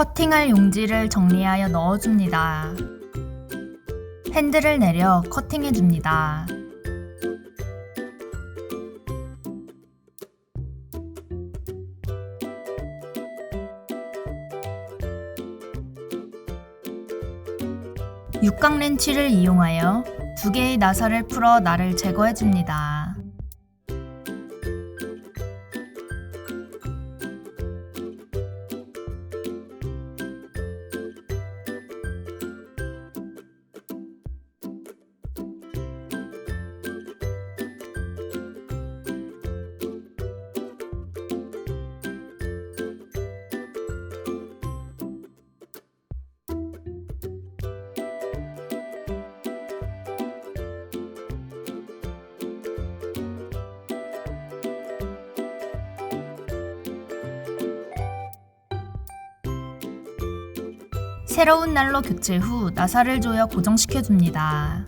커팅할 용지를 정리하여 넣어줍니다. 핸들을 내려 커팅해줍니다. 육각 렌치를 이용하여 두 개의 나사를 풀어 날을 제거해줍니다. 새로운 날로 교체 후 나사를 조여 고정시켜줍니다.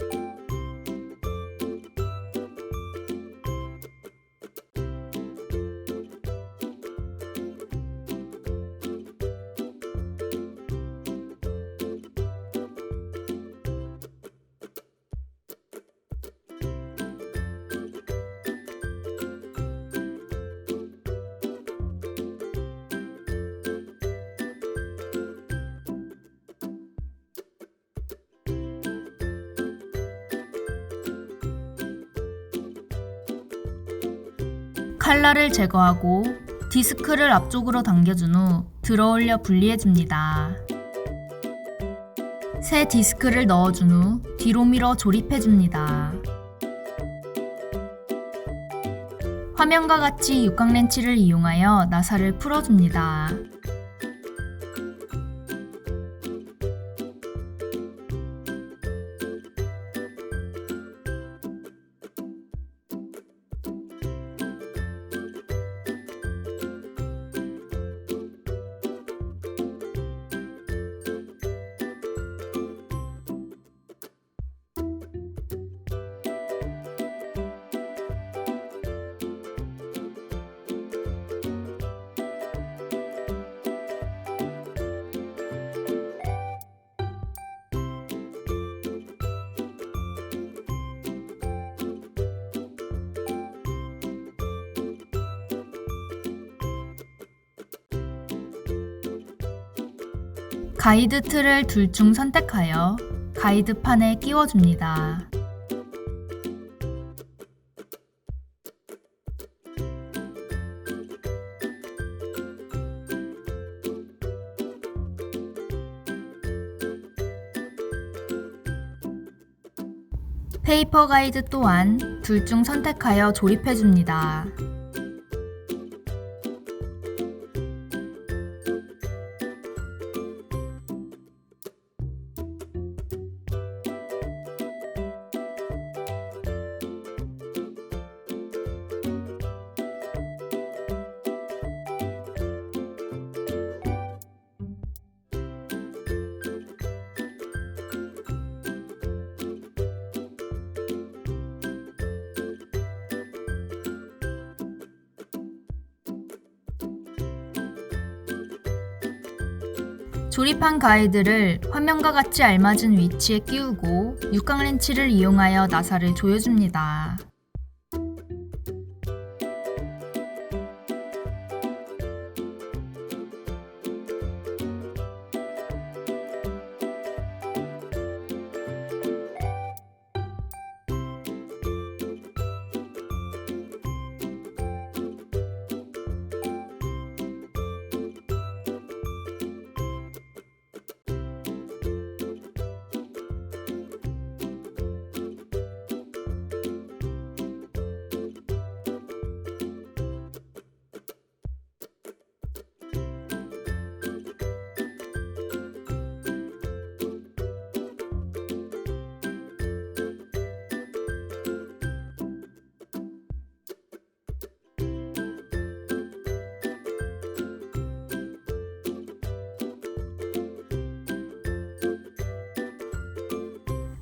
칼날을 제거하고 디스크를 앞쪽으로 당겨준 후 들어올려 분리해줍니다. 새 디스크를 넣어준 후 뒤로 밀어 조립해줍니다. 화면과 같이 육각 렌치를 이용하여 나사를 풀어줍니다. 가이드 틀을 둘 중 선택하여 가이드판에 끼워줍니다. 페이퍼 가이드 또한 둘 중 선택하여 조립해줍니다. 조립한 가이드를 화면과 같이 알맞은 위치에 끼우고 육각 렌치를 이용하여 나사를 조여줍니다.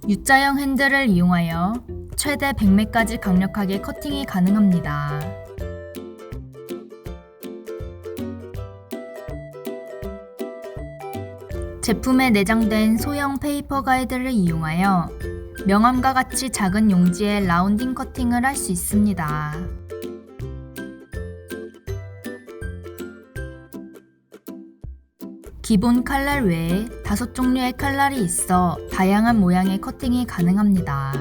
U자형 핸들을 이용하여 최대 100매까지 강력하게 커팅이 가능합니다. 제품에 내장된 소형 페이퍼 가이드를 이용하여 명함과 같이 작은 용지에 라운딩 커팅을 할 수 있습니다. 기본 칼날 외에 다섯 종류의 칼날이 있어 다양한 모양의 커팅이 가능합니다.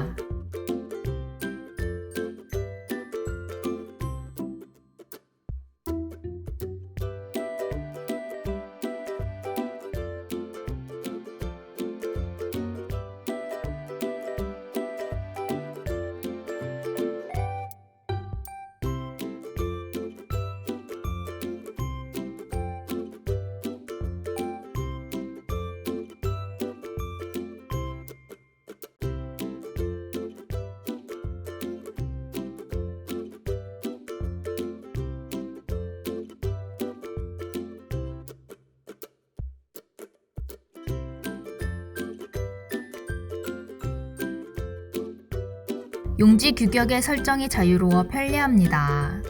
용지 규격의 설정이 자유로워 편리합니다.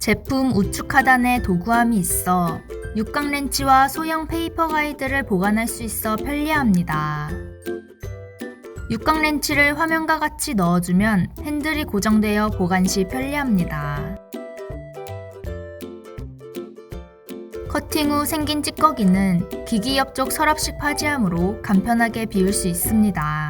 제품 우측 하단에 도구함이 있어 육각 렌치와 소형 페이퍼 가이드를 보관할 수 있어 편리합니다. 육각 렌치를 화면과 같이 넣어주면 핸들이 고정되어 보관 시 편리합니다. 커팅 후 생긴 찌꺼기는 기기 옆쪽 서랍식 파지함으로 간편하게 비울 수 있습니다.